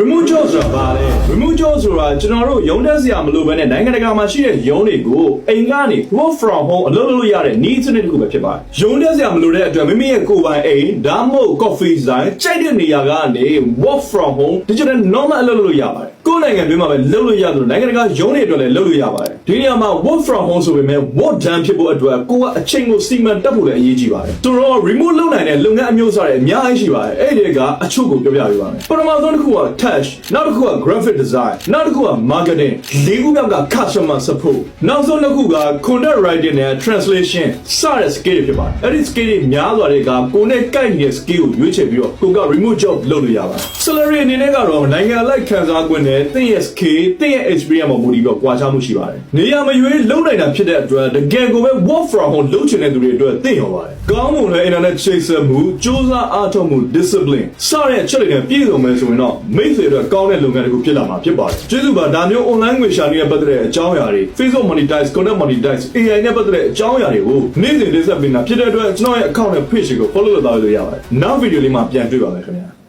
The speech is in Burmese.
remove job ဆိုတာဘာလဲ remove job ဆိုတာကျွန်တော်တို့ရုံးတက်စရာမလိုဘဲနဲ့နိုင်ငံတကာမှာရှိတဲ့ရုံးတွေကိုအိမ်ကနေ work from home အလုပ်လုပ်လို့ရတဲ့ needs တစ်ခုပဲဖြစ်ပါတယ်ရုံးတက်စရာမလိုတဲ့အတွက်မိမိရဲ့ကိုယ်ပိုင်အိမ်ဒါမှမဟုတ် coffee ဆိုင်ကြိုက်တဲ့နေရာကနေ work from home digital normal အလုပ်လုပ်လို့ရပါတယ်ကိုယ် နိုင်ငံတွင်းမှာပဲလုပ်လို့ရသလိုနိုင်ငံတကာရုံးတွေအတွက်လည်းလုပ်လို့ရပါတယ်ဒီနေရာမှာ work from home ဆိုပေမဲ့ work done ဖြစ်ဖို့အတွက်ကိုယ်ကအချိန်ကိုစီမံတက်ဖို့လည်းအရေးကြီးပါတယ်သူတို့ remote လုပ်နိုင်တဲ့လုပ်ငန်းအမျိုးအစားတွေအများကြီးရှိပါတယ်အဲ့ဒီကအချို့ကိုပြောပြပေးပါမယ်ပထမဆုံးတစ်ခုက touch နောက်တစ်ခုက graphic design နောက်တစ်ခုက marketing လေးခုမြောက်က customer support နောက်ဆုံးတစ်ခုက content writing နဲ့ translation စတဲ့ skill တွေဖြစ်ပါတယ်အဲ့ဒီ skill တွေများစွာတွေကကိုယ်နဲ့ကိုက်နေတဲ့ skill ကိုရွေးချယ်ပြီးတော့ကိုက remote job လုပ်လို့ရပါတယ် salary အနေနဲ့ကတော့နိုင်ငံလိုက်ခံစား권နဲ့သင်ရဲ့ skill သင်ရဲ့ experience မှာမူတည်ပြီးတော့ကွာခြားမှုရှိပါတယ်နေရာမရွေးလုပ်နိုင်တာဖြစ်တဲ့အတွက်တကယ်ကိုပဲ work from home လုပ်ချင်တဲ့သူတွေအတွက်သင့်ရောပါတယ်ကောင်းမွန်တဲ့ internet ချိတ်ဆက်မှုစူးစမ်းအားထုတ်မှု discipline စတဲ့အချက်တွေနဲ့ပြည့်စုံမယ်ဆိုရင်တော့မိတ်ဆွေတို့ကောင်းတဲ့လုပ်ငန်းတစ်ခုဖြစ်လာမှာဖြစ်ပါတယ်ကျေးဇူးပါဒါမျိုး online ငွေရှာနေတဲ့ပတ်သက်တဲ့အကြောင်းအရာတွေ Facebook monetize content monetize AI နဲ့ပတ်သက်တဲ့အကြောင်းအရာတွေကိုနေ့စဉ်တင်ဆက်ပေးနေတာဖြစ်တဲ့အတွက်ကျွန်တော်ရဲ့ account နဲ့ page ကို follow လုပ်သားလို့ရပါတယ်နောက်ဗီဒီယိုလေးမှာပြန်တွေ့ပါမယ်ခင်ဗျာ